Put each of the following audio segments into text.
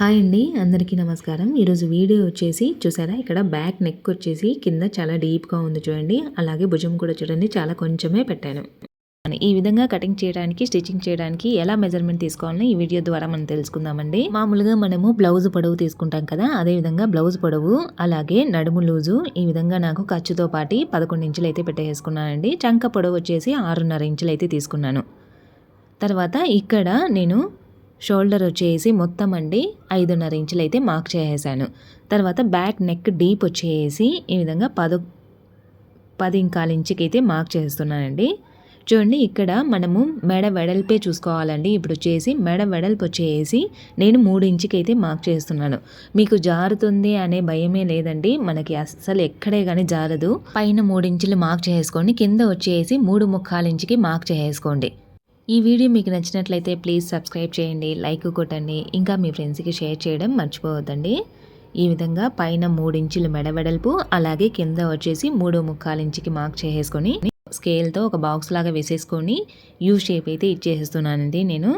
Hi అండి అందరికీ నమస్కారం. ఈరోజు వీడియో వచ్చేసి చూసారా ఇక్కడ బ్యాక్ నెక్ వచ్చేసి కింద చాలా డీప్గా ఉంది చూడండి. అలాగే భుజం కూడా చూడండి చాలా కొంచెమే పెట్టాను. ఈ విధంగా కటింగ్ చేయడానికి స్టిచ్చింగ్ చేయడానికి ఎలా మెజర్మెంట్ తీసుకోవాలని ఈ వీడియో ద్వారా మనం తెలుసుకుందామండి. మామూలుగా మనము బ్లౌజ్ పొడవు తీసుకుంటాం కదా అదే విధంగా బ్లౌజ్ పొడవు అలాగే నడుము లూజు ఈ విధంగా నాకు ఖర్చుతో పాటి పదకొండు ఇంచులు అయితే పెట్టేసుకున్నానండి. చంక పొడవు వచ్చేసి ఆరున్నర ఇంచులు అయితే తీసుకున్నాను. తర్వాత ఇక్కడ నేను షోల్డర్ వచ్చేసి మొత్తం అండి ఐదున్నర ఇంచులు అయితే మార్క్ చేసేసాను. తర్వాత బ్యాక్ నెక్ డీప్ వచ్చేసి ఈ విధంగా పదో పది ఇంకాల ఇంచుకి అయితే మార్క్ చేస్తున్నానండి. చూడండి ఇక్కడ మనము మెడ వెడల్పే చూసుకోవాలండి. ఇప్పుడు వచ్చేసి మెడ వెడల్పు వచ్చేసి నేను మూడు ఇంచుకి అయితే మార్క్ చేస్తున్నాను. మీకు జారుతుంది అనే భయమే లేదండి. మనకి అస్సలు ఎక్కడే కానీ జారదు. పైన మూడు ఇంచులు మార్క్ చేసుకోండి. కింద వచ్చేసి మూడు ముక్కాల ఇంచుకి మార్క్ చేసుకోండి. ఈ వీడియో మీకు నచ్చినట్లయితే ప్లీజ్ సబ్స్క్రైబ్ చేయండి లైక్ కొట్టండి ఇంకా మీ ఫ్రెండ్స్కి షేర్ చేయడం మర్చిపోవద్దండి. ఈ విధంగా పైన మూడించులు మెడవెడల్పు అలాగే కింద వచ్చేసి మూడు ముక్కాలించికి ఇంచుకి మార్క్ చేసేసుకొని స్కేల్తో ఒక బాక్స్ లాగా వేసేసుకొని యూ షేప్ అయితే ఇచ్చేస్తున్నానండి నేను.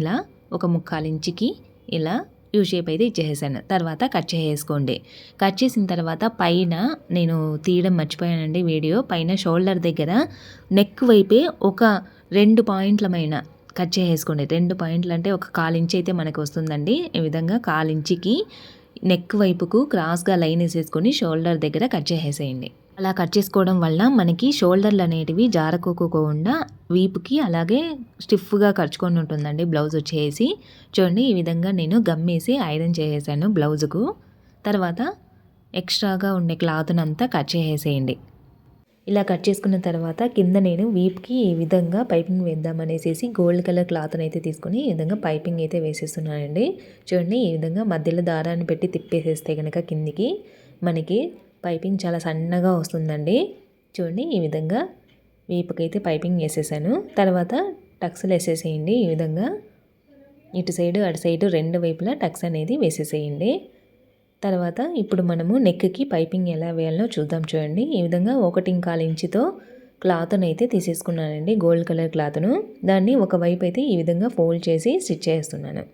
ఇలా ఒక ముక్కాలించికి ఇంచుకి ఇలా యూ షేప్ అయితే ఇచ్చేసాను తర్వాత కట్ చేసేసుకోండి. కట్ చేసిన తర్వాత పైన నేను తీయడం మర్చిపోయానండి వీడియో. పైన షోల్డర్ దగ్గర నెక్ వైపే ఒక రెండు పాయింట్లమైన కట్ చేసేసుకోండి. రెండు పాయింట్లు అంటే ఒక కాలించి అయితే మనకు వస్తుందండి. ఈ విధంగా కాలించికి నెక్ వైపుకు క్రాస్గా లైన్ వేసేసుకొని షోల్డర్ దగ్గర కట్ చేసేసేయండి. అలా కట్ చేసుకోవడం వల్ల మనకి షోల్డర్లు అనేటివి జారకోకోకుండా వీపుకి అలాగే స్టిఫ్గా ఖర్చుకొని ఉంటుందండి బ్లౌజ్ వచ్చేసి. చూడండి ఈ విధంగా నేను గమ్మేసి ఐరన్ చేసేసాను బ్లౌజుకు. తర్వాత ఎక్స్ట్రాగా ఉండే క్లాత్నంతా కట్ చేసేసేయండి. ఇలా కట్ చేసుకున్న తర్వాత కింద నేను వీప్కి ఈ విధంగా పైపింగ్ వేద్దామనేసి గోల్డ్ కలర్ క్లాత్ని అయితే తీసుకొని ఈ విధంగా పైపింగ్ అయితే వేసేస్తున్నానండి. చూడండి ఈ విధంగా మధ్యలో దారాన్ని పెట్టి తిప్పేసేస్తే కనుక కిందికి మనకి పైపింగ్ చాలా సన్నగా వస్తుందండి. చూడండి ఈ విధంగా వీపుకైతే పైపింగ్ వేసేసాను. తర్వాత టక్స్లు వేసేసేయండి. ఈ విధంగా ఇటు సైడు అటు సైడు రెండు వైపులా టక్స్ అనేది వేసేసేయండి. తర్వాత ఇప్పుడు మనము నెక్కి పైపింగ్ ఎలా వేయాలో చూద్దాం చూడండి. ఈ విధంగా ఒకటి ఇంకాల ఇంచుతో క్లాత్ను అయితే తీసేసుకున్నానండి. Gold colour క్లాత్ను. దాన్ని ఒకవైపు అయితే ఈ విధంగా ఫోల్డ్ చేసి స్టిచ్ చేస్తున్నాను.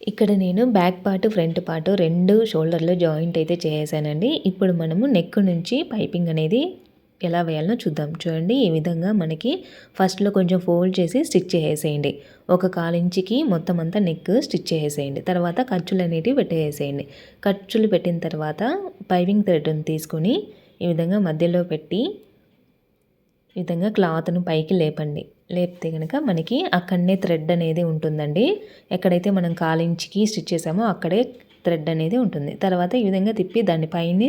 ఇక్కడ నేను బ్యాక్ పార్ట్ ఫ్రంట్ పార్ట్ రెండు షోల్డర్లో జాయింట్ అయితే చేసానండి ఇప్పుడు మనము నెక్ నుంచి పైపింగ్ అనేది ఎలా వేయాలో చూద్దాం. చూడండి ఈ విధంగా మనకి ఫస్ట్లో కొంచెం ఫోల్డ్ చేసి స్టిచ్ చేసేయండి ఒక కాలించికి మొత్తం అంతా నెక్ స్టిచ్ చేసేయండి తర్వాత ఖర్చులు అనేటివి పెట్టేసేయండి. ఖర్చులు పెట్టిన తర్వాత పైవింగ్ థ్రెడ్ని తీసుకొని ఈ విధంగా మధ్యలో పెట్టి ఈ విధంగా క్లాత్ను పైకి లేపండి. లేపితే కనుక మనకి అక్కడనే థ్రెడ్ అనేది ఉంటుందండి. ఎక్కడైతే మనం కాలించికి స్టిచ్ చేసామో అక్కడే థ్రెడ్ అనేది ఉంటుంది. తర్వాత ఈ విధంగా తిప్పి దానిపైన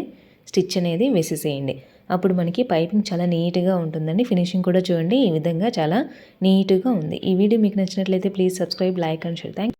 స్టిచ్ అనేది వేసేసేయండి. అప్పుడు మనకి పైపింగ్ చాలా నీట్గా ఉంటుందండి. ఫినిషింగ్ కూడా చూడండి. ఈ విధంగా చాలా నీట్గా ఉంది. ఈ వీడియో మీకు నచ్చినట్లయితే please subscribe like and share. Thank